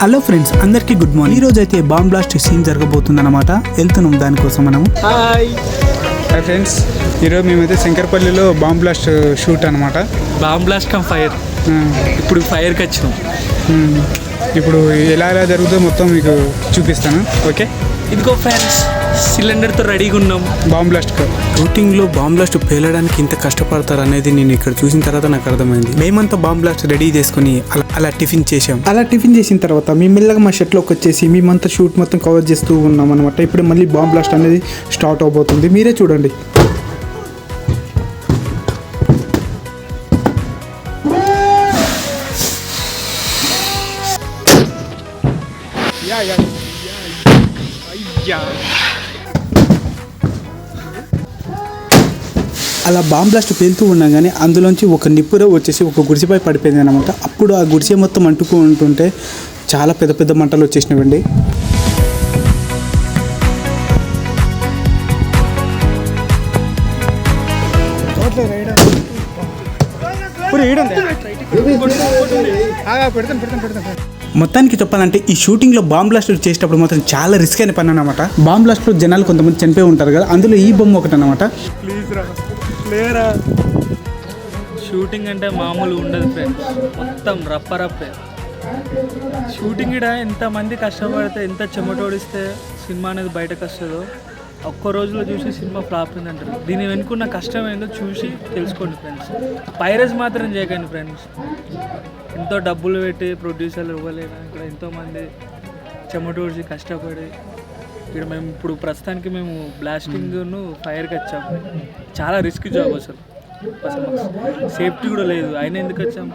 Hello friends అందరికీ good morning ఈ రోజు అయితే బాంబ్ బ్లాస్ట్ సీన్ జరగబోతుంది అనమాట వెళ్తున్నాం దానికోసం మనము. హాయ్ హాయ్ ఫ్రెండ్స్ ఈరోజు మేమైతే శంకర్పల్లిలో బాంబ్ బ్లాస్ట్ షూట్ అనమాట బాంబ్ బ్లాస్ట్ కమ్ ఫైర్ ఇప్పుడు ఫైర్కి వచ్చినాం. ఇప్పుడు ఎలా ఎలా జరుగుతుందో మొత్తం మీకు చూపిస్తాను ఓకే? ఇదిగో ఫ్రెండ్స్ సిలిండర్తో రెడీగా ఉన్నాం. బాంబ్ బ్లాస్ట్ షూటింగ్లో బాంబ్ బ్లాస్ట్ పేలడానికి ఇంత కష్టపడతారు అనేది నేను ఇక్కడ చూసిన తర్వాత నాకు అర్థమైంది. మేమంతా బాంబ్ బ్లాస్ట్ రెడీ చేసుకుని అలా అలా టిఫిన్ చేసాం అలా టిఫిన్ చేసిన తర్వాత మేము మెల్లగా మా షర్ట్లోకి వచ్చేసి మేమంతా షూట్ మొత్తం కవర్ చేస్తూ ఉన్నాం అనమాట ఇప్పుడు మళ్ళీ బాంబ్ బ్లాస్ట్ అనేది స్టార్ట్ అవబోతుంది. మీరే చూడండి. అలా బాంబ్ బ్లాస్ట్ పేలుతూ ఉండగానే అందులోంచి ఒక నిప్పుర వచ్చేసి ఒక గుడిసెపై పడిపోయింది అనమాట అప్పుడు ఆ గుడిసె మొత్తం అంటుకు ఉంటుంటే చాలా పెద్ద పెద్ద మంటలు వచ్చేసినవండి. పెడతాను పెడతాను పెడతాను మొత్తానికి చెప్పాలంటే ఈ షూటింగ్లో బాంబ్ బ్లాస్ట్ చేసేటప్పుడు మాత్రం చాలా రిస్క్ అయిన పని అనమాట బాంబ్ బ్లాస్ట్లో జనాలు కొంతమంది చనిపోయి ఉంటారు కదా అందులో ఈ బొమ్మ ఒకటి అనమాట షూటింగ్ అంటే మామూలు ఉండదు ఫ్రెండ్స్ మొత్తం రప్పరప్పే షూటింగ్ ఇడ ఎంతమంది కష్టపడితే ఎంత చెమటోడిస్తే సినిమా అనేది బయటకు వస్తుందో. ఒక్క రోజులో చూసి సినిమా ఫ్లాప్ అంటారు దీని వెనుకున్న కష్టం ఏందో చూసి తెలుసుకోండి ఫ్రెండ్స్. పైరస్ మాత్రం చేయకండి ఫ్రెండ్స్. ఎంతో డబ్బులు పెట్టి ప్రొడ్యూసర్లు ఇవ్వలేనా ఇక్కడ ఎంతోమంది చెమటూడ్చి కష్టపడి ఇక్కడ మేము ఇప్పుడు ప్రస్తుతానికి మేము బ్లాస్టింగ్ను ఫైర్కి వచ్చాము. చాలా రిస్క్ జాబ్ అసలు. అసలు సేఫ్టీ కూడా లేదు. అయినా ఎందుకు వచ్చాము?